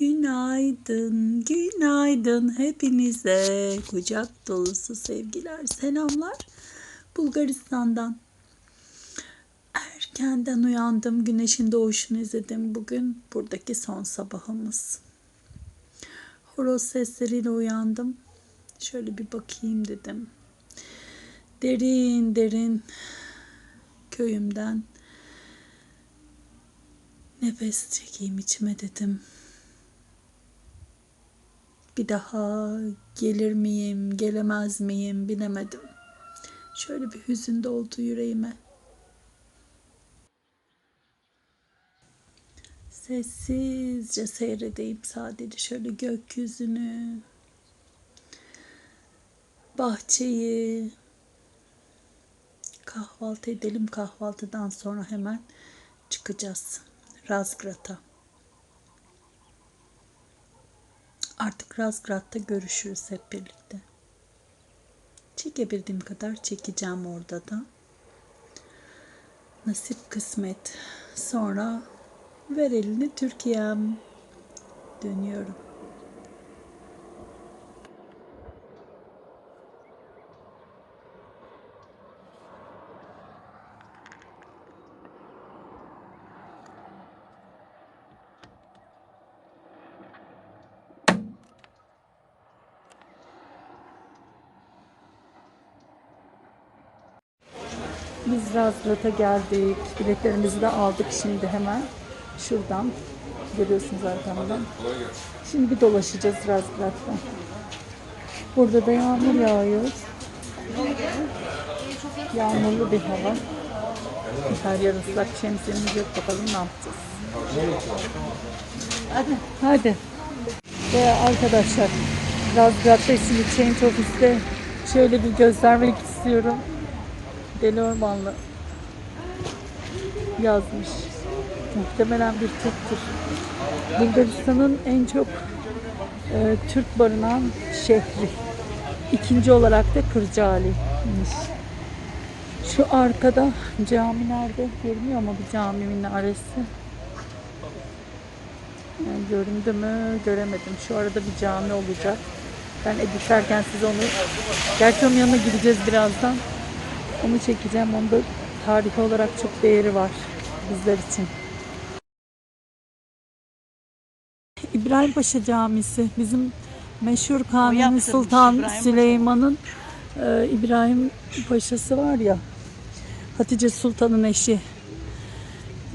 Günaydın, günaydın hepinize. Kucak dolusu sevgiler, selamlar. Bulgaristan'dan. Erkenden uyandım, güneşin doğuşunu izledim. Bugün buradaki son sabahımız. Horoz sesleriyle uyandım. Şöyle bir bakayım dedim. Derin derin köyümden nefes çekeyim içime dedim. Bir daha gelir miyim, gelemez miyim bilemedim. Şöyle bir hüzün doldu yüreğime. Sessizce seyredeyim sadece şöyle gökyüzünü, bahçeyi. Kahvaltı edelim. Kahvaltıdan sonra hemen çıkacağız Razgrad'a. Artık Razgrad'da görüşürüz hep birlikte. Çekebildiğim kadar çekeceğim orada da. Nasip kısmet. Sonra ver elini Türkiye'm. Dönüyorum. Biz Razgrad'a geldik. Biletlerimizi de aldık şimdi hemen. Şuradan. Görüyorsunuz arkamdan. Şimdi bir dolaşacağız Razgrad'da. Burada da yağmur yağıyor. Yağmurlu bir hava. Her yer ıslak şemsiyemiz yok. Bakalım ne yapacağız. Hadi. Hadi. Ve arkadaşlar Razgrad'da şimdi Change Office'te şöyle bir göstermek istiyorum. Deli Ormanlı yazmış. Muhtemelen bir Türktür. Bulgaristan'ın en çok e, Türk barınan şehri. İkinci olarak da Kırcaali'ymiş. Şu arkada cami nerede? Görünüyor mu bir cami minaresi? Yani göründü mü? Göremedim. Şu arada bir cami olacak. Ben editlerken size onu... Gerçi onun yanına gideceğiz birazdan. Onu çekeceğim. Onda tarihi olarak çok değeri var bizler için. İbrahim Paşa Camisi bizim meşhur Kanuni Sultan İbrahim. Süleyman'ın e, İbrahim Paşa'sı var ya Hatice Sultan'ın eşi.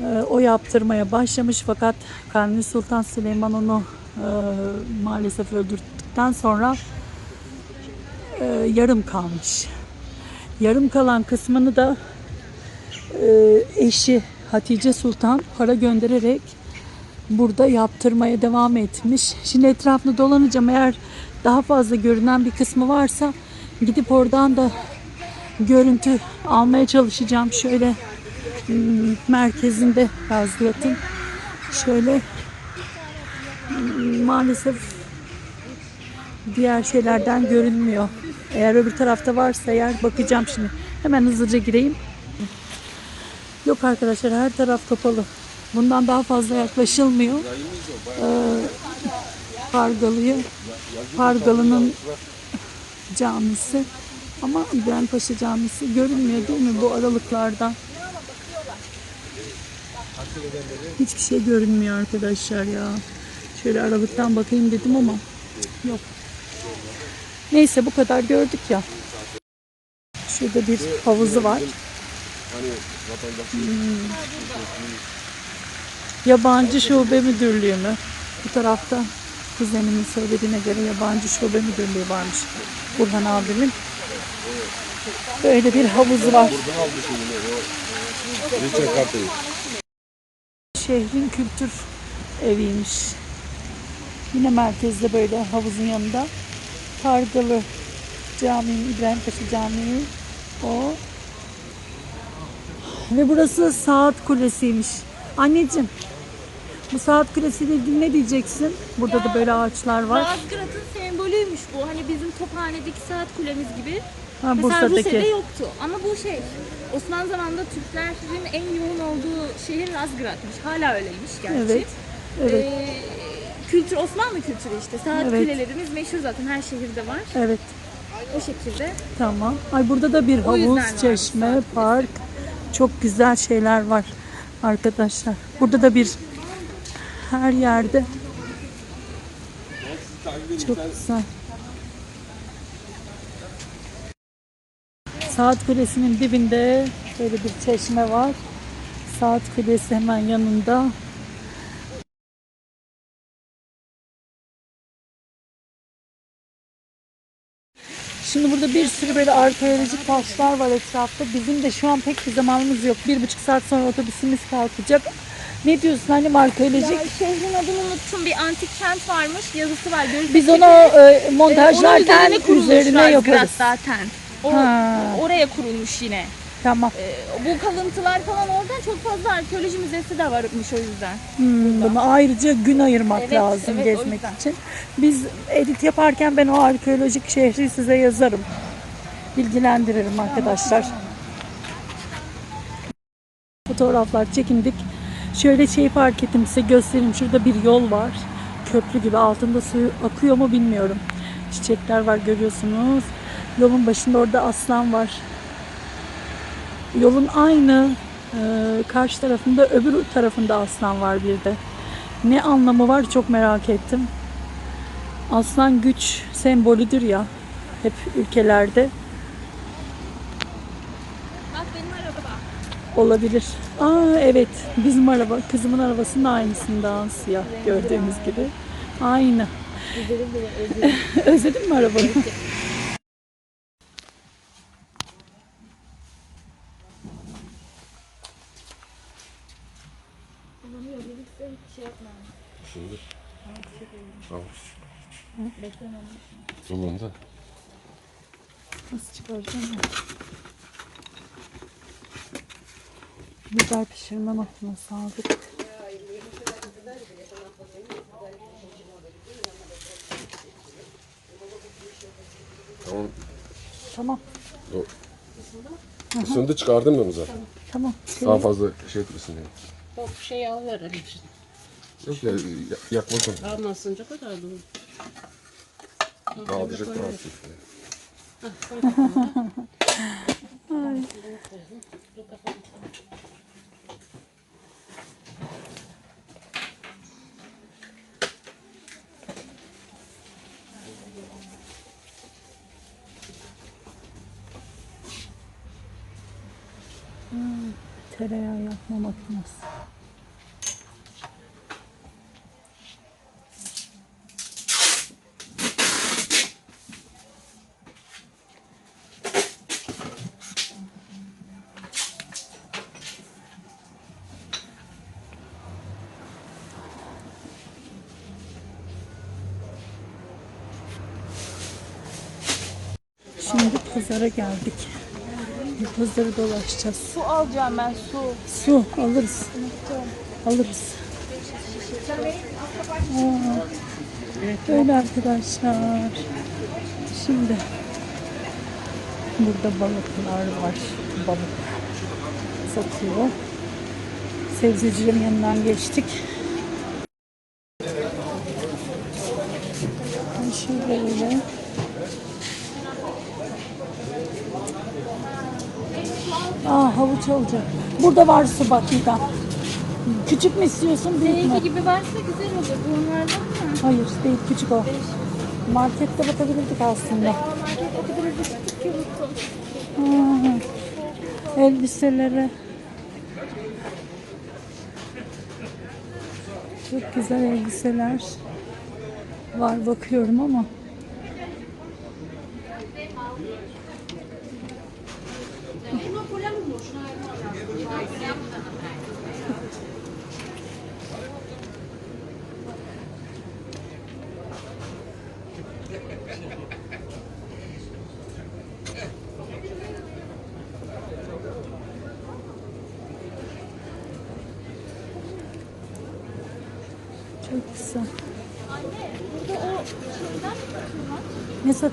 E, o yaptırmaya başlamış fakat Kanuni Sultan Süleyman onu e, maalesef öldürdükten sonra e, yarım kalmış. Yarım kalan kısmını da e, eşi Hatice Sultan para göndererek burada yaptırmaya devam etmiş. Şimdi etrafını dolanacağım. Eğer daha fazla görünen bir kısmı varsa gidip oradan da görüntü almaya çalışacağım. Şöyle hmm, merkezinde Razgrad'ın şöyle hmm, maalesef diğer şeylerden görünmüyor. Eğer öbür tarafta varsa eğer bakacağım şimdi. Hemen hızlıca gireyim. Yok arkadaşlar her taraf kapalı. Bundan daha fazla yaklaşılmıyor. Ee, Pargalı'yı Pargalı'nın camisi ama İbrahim Paşa Camisi görünmüyor değil mi bu aralıklardan? Hiçbir şey görünmüyor arkadaşlar ya. Şöyle aralıktan bakayım dedim ama yok. Neyse bu kadar gördük ya. Şurada bir havuzu var. Hmm. Yabancı Şube Müdürlüğü mü? Bu tarafta kuzenimin söylediğine göre yabancı şube müdürlüğü varmış. Burhan abimin. Böyle bir havuzu var. Şehrin kültür eviymiş. Yine merkezde böyle havuzun yanında. Kargalı Camii, İbrahim Paşa Camii. O Ve burası saat kulesiymiş. Anneciğim bu saat kulesiyle ilgili ne diyeceksin? Burada da böyle ağaçlar var. Razgrad'ın sembolüymüş bu. Hani bizim Tophane'deki saat kulemiz gibi. Ha, Mesela Rusya'da Bursa'daki. yoktu. Ama bu şey Osmanlı zamanında Türklerin en yoğun olduğu şehir Razgrad'mış. Hala öyleymiş gerçi. Evet. Evet. Ee, kültür Osmanlı kültürü işte. Saat Evet. kulelerimiz meşhur zaten her şehirde var. Evet. O şekilde. Tamam. Ay burada da bir O yüzden havuz, çeşme, saat park. Çok güzel şeyler var arkadaşlar. Burada da bir her yerde çok güzel. Saat Kulesi'nin dibinde böyle bir çeşme var. Saat Kulesi hemen yanında. Şimdi burada bir sürü böyle arkeolojik taşlar var etrafta. Bizim de şu an pek bir zamanımız yok. Bir buçuk saat sonra otobüsümüz kalkacak. Ne diyorsun annem arkeolojik? Ya şehrin adını unuttum. Bir antik kent varmış. Yazısı var. Görürsek Biz onu e, onun montajlarken üzerine kurulmuş üzerine Razgrad yaparız. zaten. O, Ha. oraya kurulmuş yine. Tamam. Ee, bu kalıntılar falan oradan çok fazla arkeoloji müzesi de varmış o yüzden. Hmm, buna ayrıca gün ayırmak Evet, lazım evet, gezmek için. Biz edit yaparken ben o arkeolojik şehri size yazarım. Bilgilendiririm arkadaşlar. Fotoğraflar çekindik. Şöyle şey fark ettim size göstereyim. Şurada bir yol var. Köprü gibi altında su akıyor mu bilmiyorum. Çiçekler var görüyorsunuz. Yolun başında orada aslan var. Yolun aynı e, karşı tarafında öbür tarafında aslan var bir de. Ne anlamı var çok merak ettim. Aslan güç sembolüdür ya hep ülkelerde Bak benim araba. Olabilir. Aa evet bizim araba kızımın arabasının aynısından siyah gördüğünüz gibi. Aynı. Özledin mi arabanı? Şimdi. Tamam. Sonunda. Nasıl çıkaracağım ben? Biber pişirme makinesi aldık. Tamam. Tamam, O. Isındı çıkardım da mı zaten? tamam. Daha fazla şey etmesin diye. Bak şey alıverelim. Yok ya ya- yakmaz onu. Almasınca kadar dur. Dağılacak daha hafif. Yapma makinesi. Şimdi pazara geldik. Pazarı dolaşacağız. Su alacağım ben su. Su alırız. Alırız. Aa, Öyle arkadaşlar. Şimdi burada balıklar var. Balık satıyor. Sebzecilerin yanından geçtik. Şöyle. Aa olacak. Burada var su bak Nida. Küçük mü istiyorsun büyük mü? Seninki gibi varsa güzel olur. Bunlardan mı? Hayır değil küçük o. Markette bakabilirdik aslında. Market o kadar ki unuttum. Elbiselere. Çok güzel elbiseler var bakıyorum ama.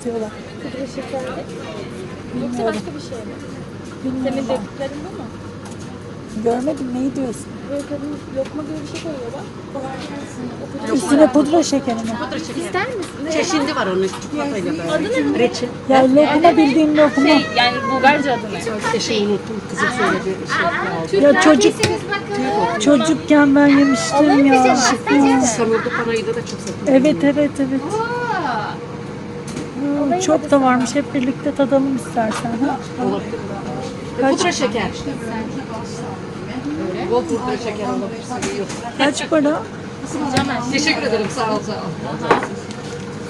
Satıyorlar? pudra şekerli. Yoksa başka bir şey mi? Senin dediklerin bu mu? Görmedim neyi diyorsun? Böyle kadın lokma gibi bir şey koyuyorlar. Üstüne pudra şekeri mi? İster misin? Ne? Çeşidi var onun çikolatayla beraber. Adı ne? Reçel. Ya lokma bildiğin lokma. Şey yani Bulgarca adı ne? İşte şey unuttum. Kızım söyledi. Şey. Ya çocuk çocukken ben yemiştim ya. Samurdu parayla da çok satılıyor. Evet evet evet. Hmm, Çok da varmış. Hep birlikte tadalım istersen. Ha? Olabilir. Kaç, Pudra şeker. Böyle. Bol pudra şeker olabilir. Kaç para? Teşekkür ederim. Sağ ol sağ ol.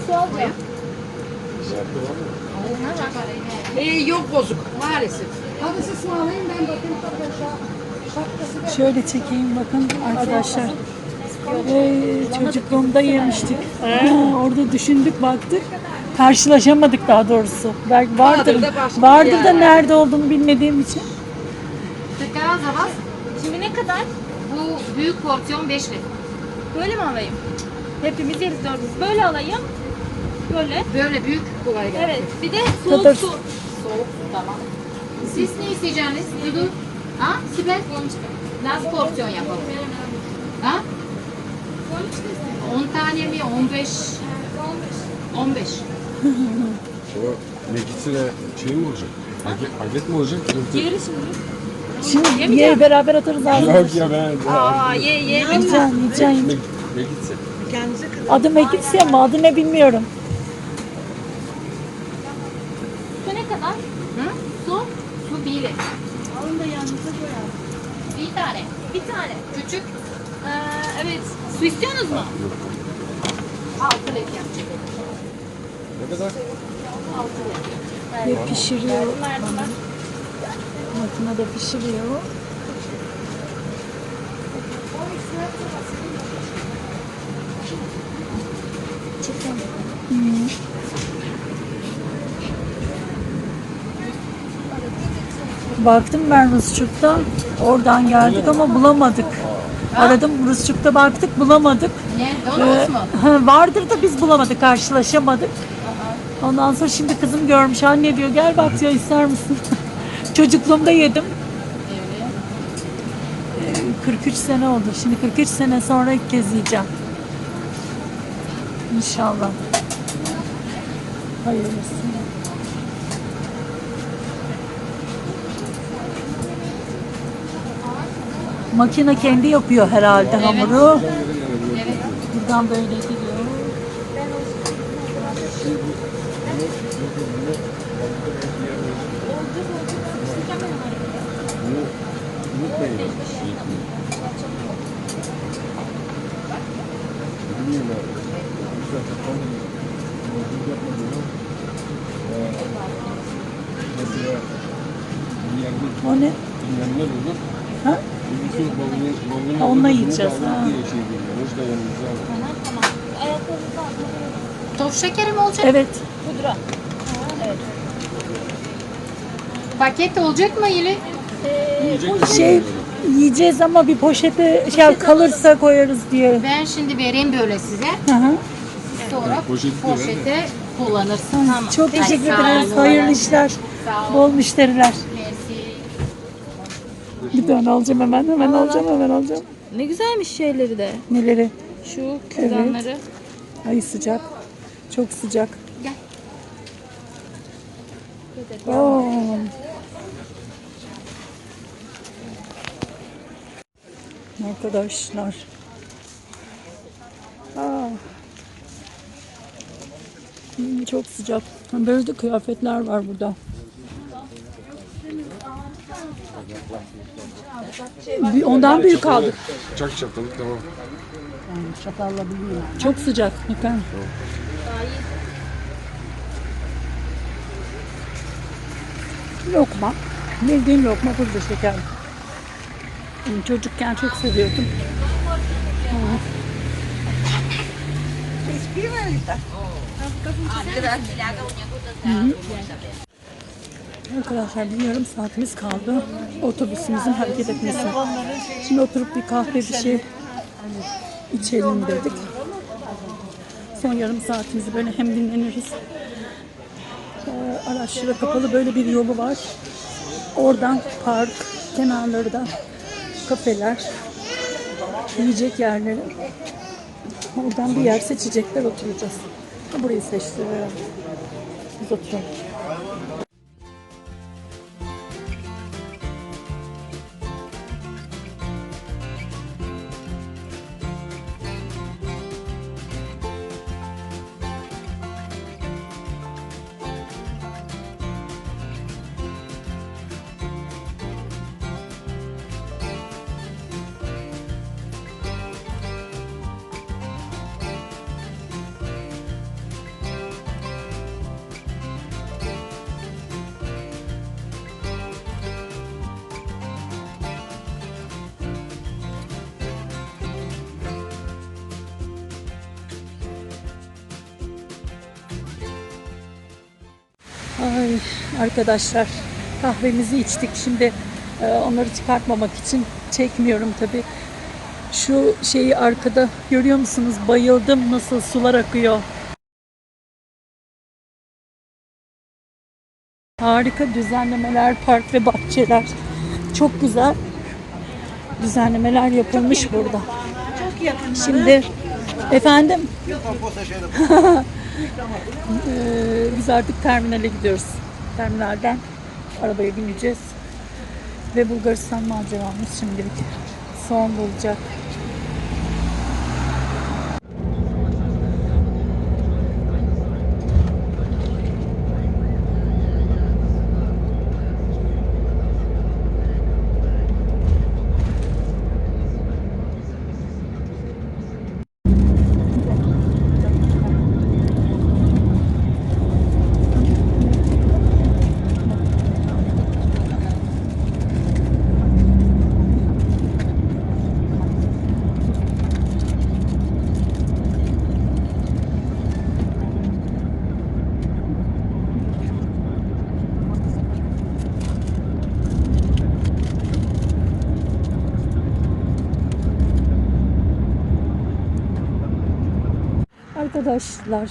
Su alacağım. Ee, yok bozuk maalesef. Şöyle çekeyim bakın arkadaşlar. Ee, çocukluğumda yemiştik. Orada düşündük baktık. Karşılaşamadık daha doğrusu. Belki vardır, Vardır da başka vardır bir da yer. nerede olduğunu bilmediğim için. Tekrar zavaz. Şimdi ne kadar? Bu büyük porsiyon 5 lira. Böyle mi alayım? Hepimiz yeriz dördümüz. Böyle alayım. Böyle. Böyle büyük. Kolay gelsin. Evet. Bir de soğuk Kadar- su. Soğuk tamam. Siz ne isteyeceksiniz? Dudu? Ha? Sibel? Nasıl porsiyon yapalım? Ha? 10 tane mi? 15? 15. O Megit'ine şey mi olacak? Aglet, aglet mi olacak? Yeriz şimdi. Şimdi ye beraber atarız ağzına. Yok ya ben. Aa ye ye. Yiyeceksin. Meg- Megit'se. Adı Mekitse ama adı ne bilmiyorum. Su ne kadar? Hı? Su? Su 1 lira. Alın da yanınıza koyalım. Bir tane. Bir tane. Küçük. Ee, evet. Su istiyorsunuz mu? 6 lira yapacak. Ne kadar? Ve pişiriyor. Bunlar. Makinede pişiriyor. Hmm. Baktım ben Rusçuk'ta. Oradan geldik ama bulamadık. Aradım Rusçuk'ta baktık bulamadık. Ne? Ee, vardır da biz bulamadık, karşılaşamadık. Ondan sonra şimdi kızım görmüş. Anne diyor gel bak diyor ister misin? Çocukluğumda yedim. Ee, 43 sene oldu. Şimdi 43 sene sonra ilk kez yiyeceğim. İnşallah. Hayırlısı. Makine kendi yapıyor herhalde hamuru. Buradan böyle gidiyor. Bunu unutmayın. Bilmiyorum abi. Mesela bir yerde O ne? dinlenmeler olur. Ha? Bilgisayar bavulun, bavulun Ha, onunla yiyeceğiz, ha. diye şey da yanımıza. Toz şekeri mi olacak? Evet. Pudra. Paket olacak mı yine? Şey yiyeceğiz ama bir poşete şey kalırsa koyarız diye. Ben şimdi vereyim böyle size. Hı hı. Sonra Poşeti poşete kullanırsınız. Çok teşekkür ederiz. Hayırlı işler. Bol müşteriler. Merci. Bir tane alacağım hemen. Hemen alacağım hemen alacağım. Ne güzelmiş şeyleri de. Neleri? Şu kürdanları. Ay sıcak. Çok sıcak. Gel. Oo. Arkadaşlar. Aa. Hmm, çok sıcak. Böyle de kıyafetler var burada. Bir- Ondan büyük aldık. Çak çatalı tamam. Çok sıcak. Bakın. Lokma. Bildiğin lokma pudra şeker. Hmm, Çocukken çok seviyordum. Hı. Arkadaşlar bir yarım saatimiz kaldı otobüsümüzün hareket etmesi. Şimdi oturup bir kahve bir şey içelim dedik. Son yarım saatimizi böyle hem dinleniriz. Ee, araçlara kapalı böyle bir yolu var. Oradan park, kenarları da kafeler, yiyecek yerleri. Oradan bir yer seçecekler oturacağız. Burayı herhalde. Biz oturalım. Ay arkadaşlar kahvemizi içtik. Şimdi e, onları çıkartmamak için çekmiyorum tabi. Şu şeyi arkada görüyor musunuz? Bayıldım nasıl sular akıyor. Harika düzenlemeler, park ve bahçeler. Çok güzel düzenlemeler yapılmış burada. Çok yakın. Şimdi efendim Ee, biz artık terminale gidiyoruz. Terminalden arabaya bineceğiz. Ve Bulgaristan maceramız şimdilik son bulacak. Arkadaşlar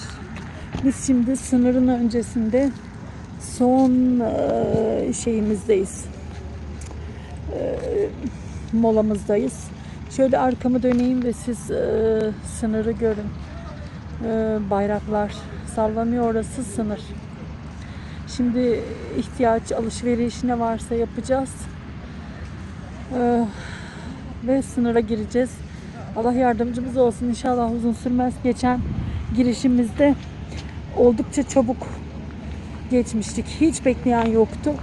biz şimdi sınırın öncesinde son şeyimizdeyiz. Molamızdayız. Şöyle arkamı döneyim ve siz sınırı görün. Bayraklar sallanıyor orası sınır. Şimdi ihtiyaç alışveriş ne varsa yapacağız. Ve sınıra gireceğiz. Allah yardımcımız olsun. İnşallah uzun sürmez. Geçen girişimizde oldukça çabuk geçmiştik. Hiç bekleyen yoktu.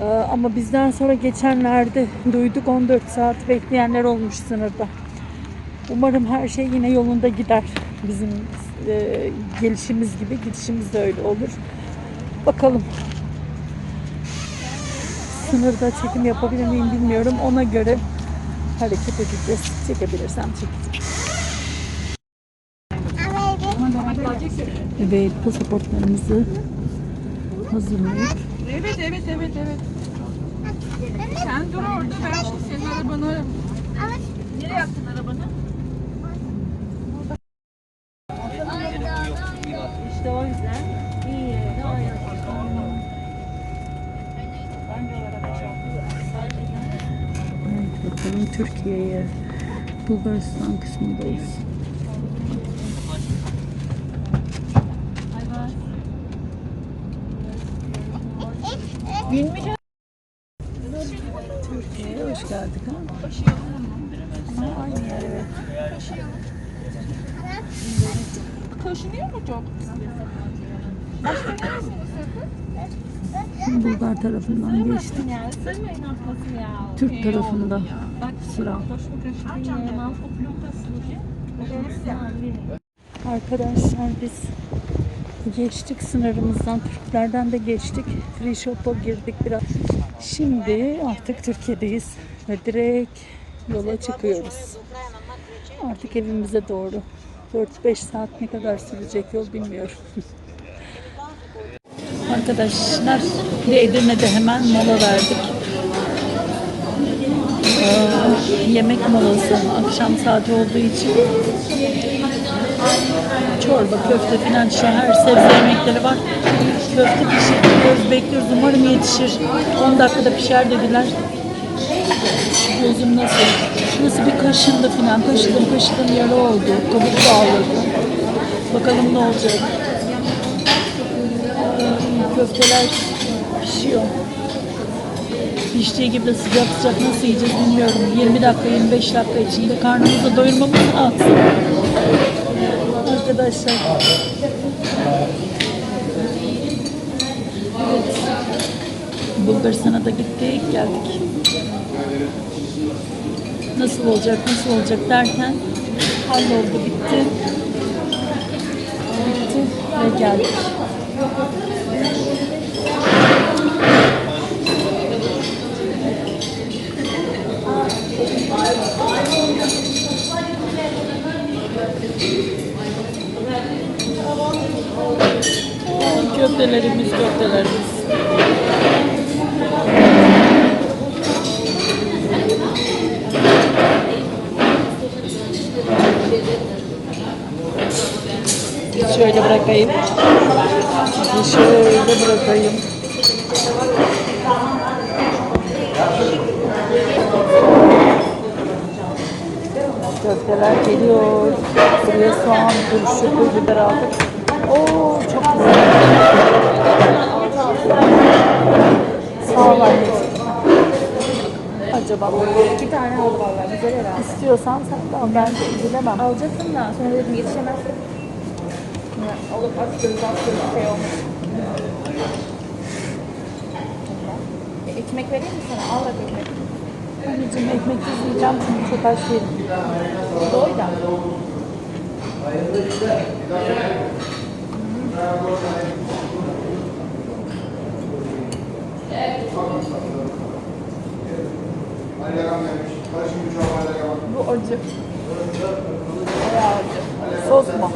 Ee, ama bizden sonra geçenlerde duyduk 14 saat bekleyenler olmuş sınırda. Umarım her şey yine yolunda gider. Bizim e, gelişimiz gibi gidişimiz de öyle olur. Bakalım. Sınırda çekim yapabilir miyim bilmiyorum. Ona göre hareket edeceğiz. Çekebilirsem çekeceğim. Evet, pasaportlarımızı hazırlayıp Evet evet evet evet. Sen dur orada ben şimdi senin arabanı Nereye yaktın arabanı? işte o yüzden iyi. Evet, bakalım Türkiye'ye. Bulgaristan kısmındayız. Türkiye'ye hoş geldik ha. Ama aynı yer evet. Taşınıyor mu çok? Bulgar tarafından geçtik. Türk tarafında sıra. Arkadaşlar biz geçtik sınırımızdan. Türklerden de geçtik. Free shop'a girdik biraz. Şimdi artık Türkiye'deyiz ve direkt yola çıkıyoruz. Artık evimize doğru. 4-5 saat ne kadar sürecek yol bilmiyorum. Arkadaşlar bir Edirne'de hemen mola verdik. Ee, yemek molası akşam saati olduğu için çorba, köfte falan işte her sebze yemekleri var. Köfte pişiriyoruz, bekliyoruz. Umarım yetişir. 10 dakikada pişer dediler. Gözüm nasıl? Şurası bir kaşındı falan. Kaşıdım kaşıdım yara oldu. Kabuk bağladı. Bakalım ne olacak. Ee, Köfteler pişiyor. Piştiği gibi de sıcak sıcak nasıl yiyeceğiz bilmiyorum. 20 dakika 25 dakika içinde karnımızı doyurmamız lazım. Arkadaşlar. Bulgaristan'a da gittik geldik. Nasıl olacak nasıl olacak derken halloldu bitti. Bitti ve geldik. Köftelerimiz köftelerimiz. Şöyle bırakayım. Şöyle bırakayım. Köfteler geliyor. Buraya soğan, turşu, pul biber aldık. Oo çok güzel. Sağ ol anneciğim. Acaba İki tane aldı vallahi güzel herhalde. istiyorsan sen de al. Ben de üzülemem. Alacaktım da sonra dedim yetişemezdim. Alıp atıyoruz atıyoruz şey olmuş. E, ekmek vereyim mi sana? Al bak ekmek. Anneciğim ekmeksiz yiyeceğim çünkü çok aç değilim. Doy da. Bu acı. Bayağı acı. Sos mu?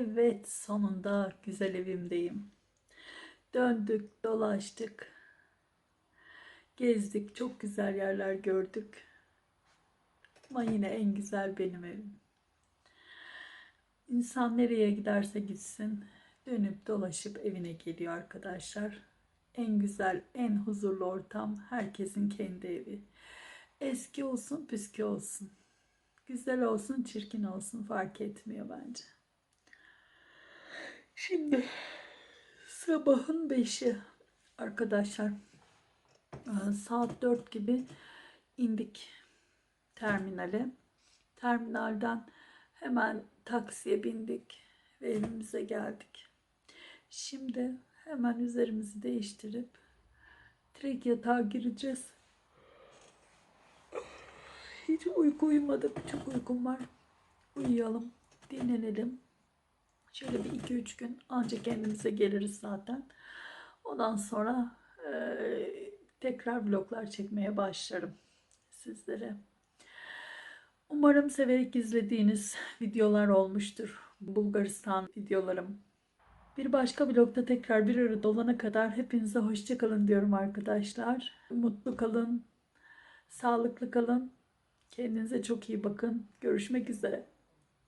Evet, sonunda güzel evimdeyim. Döndük, dolaştık. Gezdik, çok güzel yerler gördük. Ama yine en güzel benim evim. İnsan nereye giderse gitsin, dönüp dolaşıp evine geliyor arkadaşlar. En güzel, en huzurlu ortam herkesin kendi evi. Eski olsun, püskü olsun. Güzel olsun, çirkin olsun fark etmiyor bence. Şimdi sabahın beşi arkadaşlar. Ee, Saat 4 gibi indik terminale. Terminalden hemen taksiye bindik ve evimize geldik. Şimdi hemen üzerimizi değiştirip direkt yatağa gireceğiz. Hiç uyku uyumadım. Çok uykum var. Uyuyalım, dinlenelim. Şöyle bir iki üç gün ancak kendimize geliriz zaten. Ondan sonra Ee, tekrar vloglar çekmeye başlarım sizlere. Umarım severek izlediğiniz videolar olmuştur. Bulgaristan videolarım. Bir başka vlogda tekrar bir arada olana kadar hepinize hoşçakalın diyorum arkadaşlar. Mutlu kalın, sağlıklı kalın. Kendinize çok iyi bakın. Görüşmek üzere.